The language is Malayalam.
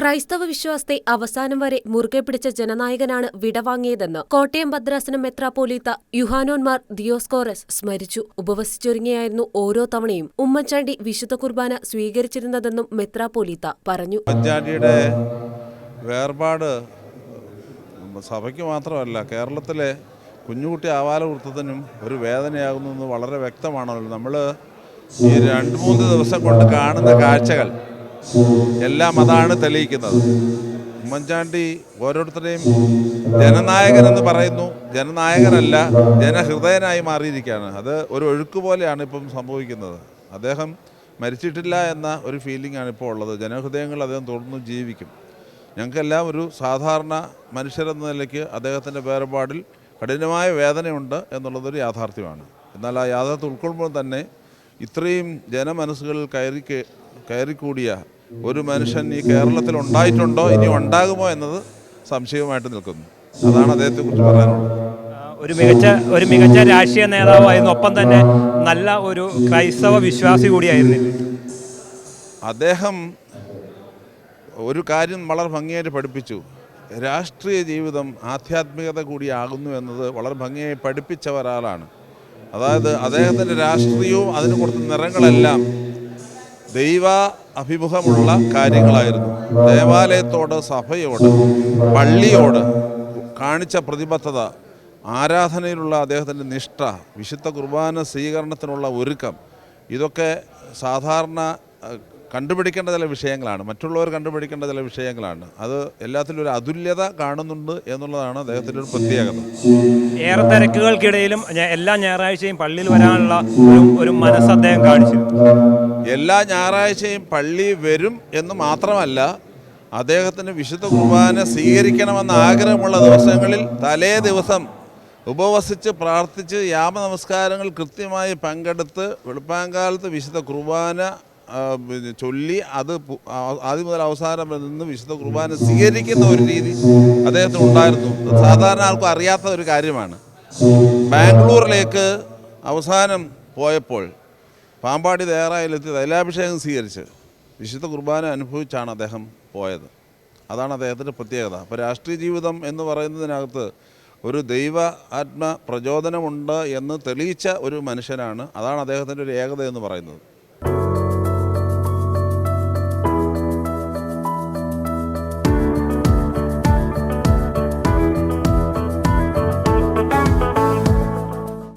ക്രൈസ്തവ വിശ്വാസത്തെ അവസാനം വരെ മുറുകെ പിടിച്ച ജനനായകനാണ് വിടവാങ്ങിയതെന്ന് കോട്ടയം ഭദ്രാസനം മെത്രാപ്പോലീത്ത യുഹാനോന്മാർ ദിയോസ്കോറസ് സ്മരിച്ചു. ഉപവസിച്ചൊരുങ്ങിയായിരുന്നു ഓരോ തവണയും ഉമ്മൻചാണ്ടി വിശുദ്ധ കുർബാന സ്വീകരിച്ചിരുന്നതെന്നും മെത്രാപോലീത്ത പറഞ്ഞു. വേർപാട് സഭയ്ക്ക് മാത്രമല്ല കേരളത്തിലെ കുഞ്ഞുകുട്ടി ആവാലവൃത്തത്തിനും ഒരു വേദനയാകുന്നു വളരെ വ്യക്തമാണല്ലോ. നമ്മൾ ഈ രണ്ട് മൂന്ന് ദിവസം കൊണ്ട് കാണുന്ന കാഴ്ചകൾ എല്ലാം അതാണ് തെളിയിക്കുന്നത്. ഉമ്മൻചാണ്ടി ഓരോരുത്തരെയും ജനനായകൻ എന്ന് പറയുന്നു. ജനനായകനല്ല ജനഹൃദയനായി മാറിയിരിക്കുകയാണ്. അത് ഒരു ഒഴുക്ക് പോലെയാണ് ഇപ്പം സംഭവിക്കുന്നത്. അദ്ദേഹം മരിച്ചിട്ടില്ല എന്ന ഒരു ഫീലിംഗ് ആണ് ഇപ്പോൾ ഉള്ളത്. ജനഹൃദയങ്ങൾ അദ്ദേഹം തുടർന്നും ജീവിക്കും. ഞങ്ങൾക്കെല്ലാം ഒരു സാധാരണ മനുഷ്യരെന്ന നിലയ്ക്ക് അദ്ദേഹത്തിന്റെ വേർപാടിൽ കഠിനമായ വേദനയുണ്ട് എന്നുള്ളതൊരു യാഥാർത്ഥ്യമാണ്. എന്നാൽ ആ യാഥാർത്ഥ്യം ഉൾക്കൊള്ളുമ്പോൾ തന്നെ ഇത്രയും ജനമനസ്സുകളിൽ കയറി കയറിക്കൂടിയ ഒരു മനുഷ്യൻ ഈ കേരളത്തിൽ ഉണ്ടായിട്ടുണ്ടോ? ഇനി ഉണ്ടാകുമോ എന്നത് സംശയവുമായിട്ട് നിൽക്കുന്നു. അതാണ് അദ്ദേഹത്തെ കുറിച്ച് പറയാനുള്ളത്. ഒരു മികച്ച ഒരു മികച്ച രാഷ്ട്രീയ നേതാവായിരുന്നു ഒപ്പം തന്നെ നല്ല ഒരു ക്രൈസ്തവ വിശ്വാസി കൂടിയായിരുന്നു അദ്ദേഹം ഒരു കാര്യം വളരെ ഭംഗിയായിട്ട് പഠിപ്പിച്ചു. രാഷ്ട്രീയ ജീവിതം ആധ്യാത്മികത കൂടിയാകുന്നു എന്നത് വളരെ ഭംഗിയായി പഠിപ്പിച്ച ഒരാളാണ് അതായത് അദ്ദേഹത്തിന്റെ രാഷ്ട്രീയവും അതിന് കൊടുത്ത നിറങ്ങളെല്ലാം ദൈവ അഭിമുഖമുള്ള കാര്യങ്ങളായിരുന്നു. ദേവാലയത്തോട് സഭയോട് പള്ളിയോട് കാണിച്ച പ്രതിബദ്ധത ആരാധനയിലുള്ള അദ്ദേഹത്തിന്റെ നിഷ്ഠ വിശുദ്ധ കുർബാന സ്വീകരണത്തിനുള്ള ഒരുക്കം ഇതൊക്കെ സാധാരണ കണ്ടുപിടിക്കേണ്ട ചില വിഷയങ്ങളാണ്. മറ്റുള്ളവർ കണ്ടുപിടിക്കേണ്ട ചില വിഷയങ്ങളാണ്. അത് എല്ലാത്തിലും ഒരു അതുല്യത കാണുന്നുണ്ട് എന്നുള്ളതാണ് അദ്ദേഹത്തിന്റെ ഒരു പ്രത്യേകത. ഏറെ തിരക്കുകൾക്കിടയിലും എല്ലാ ഞായറാഴ്ചയും പള്ളിയിൽ വരാനുള്ള ഒരു ഒരു മനസ്സ് അദ്ദേഹം കാണിച്ചു. എല്ലാ ഞായറാഴ്ചയും പള്ളി വരും എന്ന് മാത്രമല്ല അദ്ദേഹത്തിന് വിശുദ്ധ കുർബാന സ്വീകരിക്കണമെന്ന ആഗ്രഹമുള്ള ദിവസങ്ങളിൽ തലേ ദിവസം ഉപവസിച്ച് പ്രാർത്ഥിച്ച് യാമ നമസ്കാരങ്ങൾ കൃത്യമായി പങ്കെടുത്ത് വെളുപ്പാങ്കാലത്ത് വിശുദ്ധ കുർബാന ചൊല്ലി അത് ആദ്യം മുതൽ അവസാനം നിന്ന് വിശുദ്ധ കുർബാന സ്വീകരിക്കുന്ന ഒരു രീതി അദ്ദേഹത്തിന് ഉണ്ടായിരുന്നു. സാധാരണ ആൾക്കും അറിയാത്ത ഒരു കാര്യമാണ്. ബാംഗ്ലൂരിലേക്ക് അവസാനം പോയപ്പോൾ പാമ്പാടി തയ്യാറായിലെത്തി തൈലാഭിഷേകം സ്വീകരിച്ച് വിശുദ്ധ കുർബാന അനുഭവിച്ചാണ് അദ്ദേഹം പോയത്. അതാണ് അദ്ദേഹത്തിന്റെ പ്രത്യേകത. അപ്പോൾ രാഷ്ട്രീയ ജീവിതം എന്ന് പറയുന്നതിനകത്ത് ഒരു ദൈവ ആത്മ പ്രചോദനമുണ്ട് എന്ന് തെളിയിച്ച ഒരു മനുഷ്യനാണ്. അതാണ് അദ്ദേഹത്തിന്റെ ഒരു ഏകത എന്ന് പറയുന്നത്.